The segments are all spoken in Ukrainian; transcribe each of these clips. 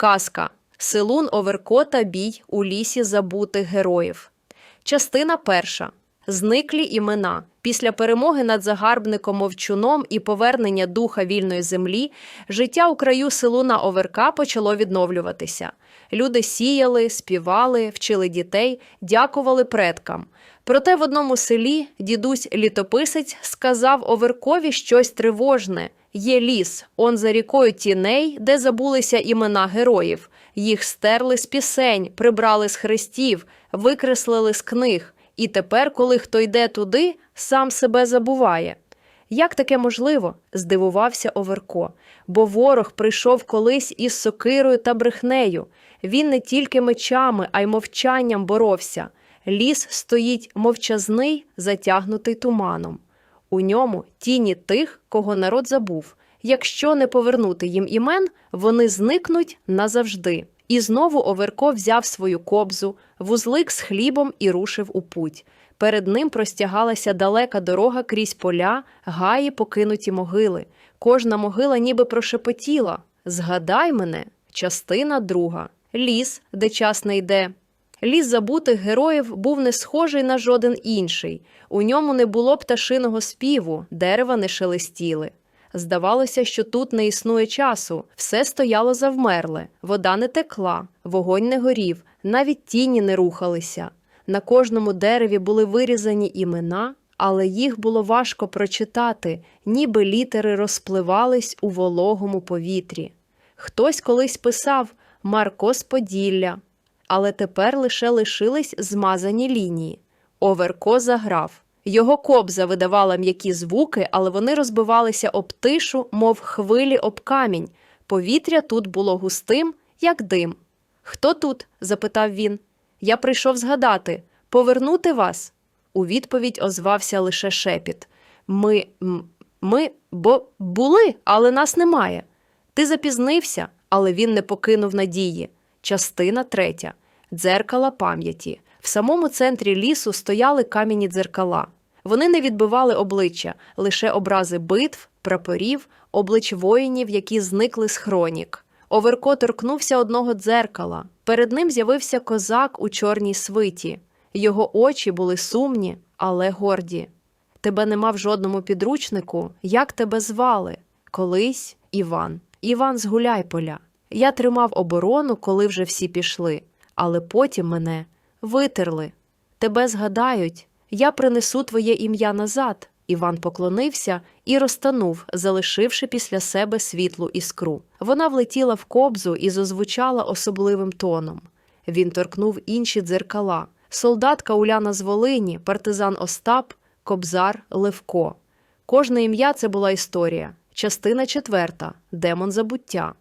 Казка Селун Оверкота Бій у лісі забутих героїв. Частина перша. Зниклі імена. Після перемоги над загарбником Мовчуном і повернення духа вільної землі, життя у краю Селуна Оверка почало відновлюватися. Люди сіяли, співали, вчили дітей, дякували предкам. Проте в одному селі дідусь літописець сказав Оверкові щось тривожне. Є ліс, он за рікою тіней, де забулися імена героїв. Їх стерли з пісень, прибрали з хрестів, викреслили з книг. І тепер, коли хто йде туди, сам себе забуває. Як таке можливо? здивувався Оверко. Бо ворог прийшов колись із сокирою та брехнею. Він не тільки мечами, а й мовчанням боровся. Ліс стоїть мовчазний, затягнутий туманом. У ньому тіні тих, кого народ забув. Якщо не повернути їм імен, вони зникнуть назавжди. І знову Оверко взяв свою кобзу, вузлик з хлібом і рушив у путь. Перед ним простягалася далека дорога крізь поля, гаї, покинуті могили. Кожна могила ніби прошепотіла Згадай мене, частина друга, ліс, де час не йде. Ліс забутих героїв був не схожий на жоден інший. У ньому не було пташиного співу, дерева не шелестіли. Здавалося, що тут не існує часу, все стояло завмерле, вода не текла, вогонь не горів, навіть тіні не рухалися. На кожному дереві були вирізані імена, але їх було важко прочитати, ніби літери розпливались у вологому повітрі. Хтось колись писав Марко з Поділля, але тепер лише лишились змазані лінії. Оверко заграв. Його кобза видавала м'які звуки, але вони розбивалися об тишу, мов хвилі об камінь. Повітря тут було густим, як дим. Хто тут? запитав він. Я прийшов згадати повернути вас. У відповідь озвався лише шепіт. Ми, ми, бо були, але нас немає. Ти запізнився, але він не покинув надії. Частина третя. Дзеркала пам'яті. В самому центрі лісу стояли кам'яні дзеркала. Вони не відбивали обличчя, лише образи битв, прапорів, облич воїнів, які зникли з хронік. Оверко торкнувся одного дзеркала. Перед ним з'явився козак у чорній свиті. Його очі були сумні, але горді. Тебе нема в жодному підручнику. Як тебе звали? Колись Іван. Іван з Гуляйполя. Я тримав оборону, коли вже всі пішли, але потім мене витерли. Тебе згадають, я принесу твоє ім'я назад. Іван поклонився і розтанув, залишивши після себе світлу іскру. Вона влетіла в кобзу і зазвучала особливим тоном. Він торкнув інші дзеркала. Солдатка Уляна з Волині, партизан Остап, Кобзар, Левко. Кожне ім'я це була історія. Частина четверта демон забуття.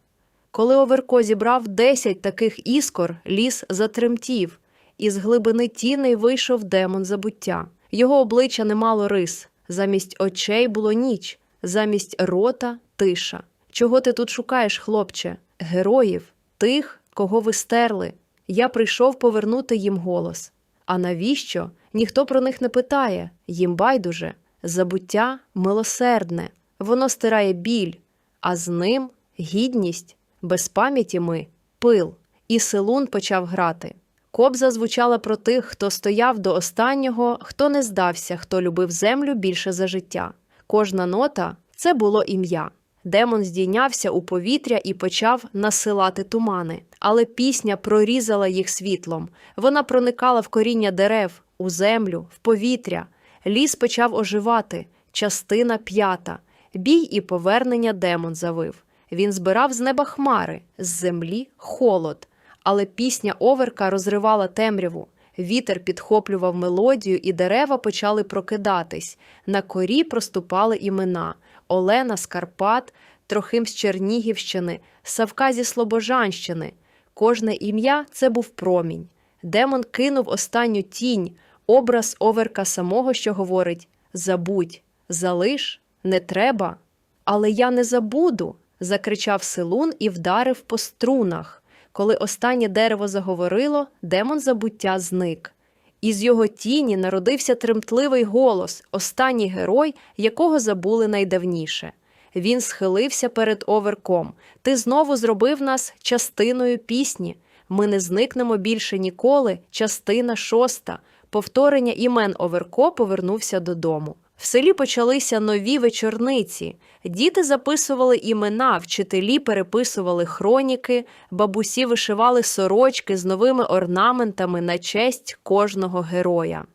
Коли Оверко зібрав десять таких іскор, ліс затремтів. Із глибини тіней вийшов демон забуття. Його обличчя не мало рис. Замість очей було ніч, замість рота тиша. Чого ти тут шукаєш, хлопче? Героїв, тих, кого ви стерли. Я прийшов повернути їм голос. А навіщо? Ніхто про них не питає. Їм байдуже. Забуття милосердне, воно стирає біль, а з ним гідність, без пам'яті ми пил. І селун почав грати. Кобза звучала про тих, хто стояв до останнього, хто не здався, хто любив землю більше за життя. Кожна нота це було ім'я. Демон здійнявся у повітря і почав насилати тумани, але пісня прорізала їх світлом. Вона проникала в коріння дерев, у землю, в повітря. Ліс почав оживати. Частина п'ята. Бій і повернення демон завив. Він збирав з неба хмари, з землі холод. Але пісня оверка розривала темряву. Вітер підхоплював мелодію, і дерева почали прокидатись. На корі проступали імена Олена з Карпат, Трохим з Чернігівщини, Савка зі Слобожанщини. Кожне ім'я це був промінь. Демон кинув останню тінь, образ оверка самого, що говорить Забудь, залиш, не треба. Але я не забуду. закричав Силун і вдарив по струнах. Коли останнє дерево заговорило, демон забуття зник. Із його тіні народився тремтливий голос, останній герой, якого забули найдавніше. Він схилився перед оверком. Ти знову зробив нас частиною пісні. Ми не зникнемо більше ніколи. Частина шоста. Повторення імен Оверко повернувся додому. В селі почалися нові вечорниці. Діти записували імена, вчителі переписували хроніки, бабусі вишивали сорочки з новими орнаментами на честь кожного героя.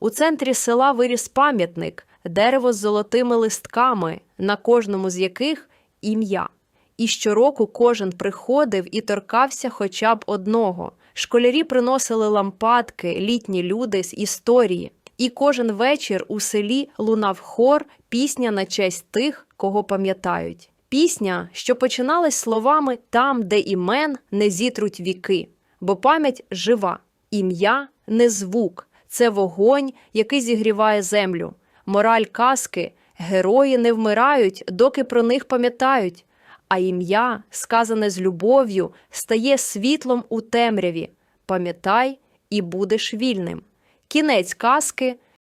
У центрі села виріс пам'ятник, дерево з золотими листками, на кожному з яких ім'я. І щороку кожен приходив і торкався хоча б одного. Школярі приносили лампадки, літні люди з історії. І кожен вечір у селі лунав хор, пісня на честь тих, кого пам'ятають. Пісня, що починалась словами там, де імен не зітруть віки, бо пам'ять жива, ім'я не звук, це вогонь, який зігріває землю. Мораль казки герої не вмирають, доки про них пам'ятають. А ім'я, сказане з любов'ю, стає світлом у темряві. Пам'ятай і будеш вільним. Кінець казки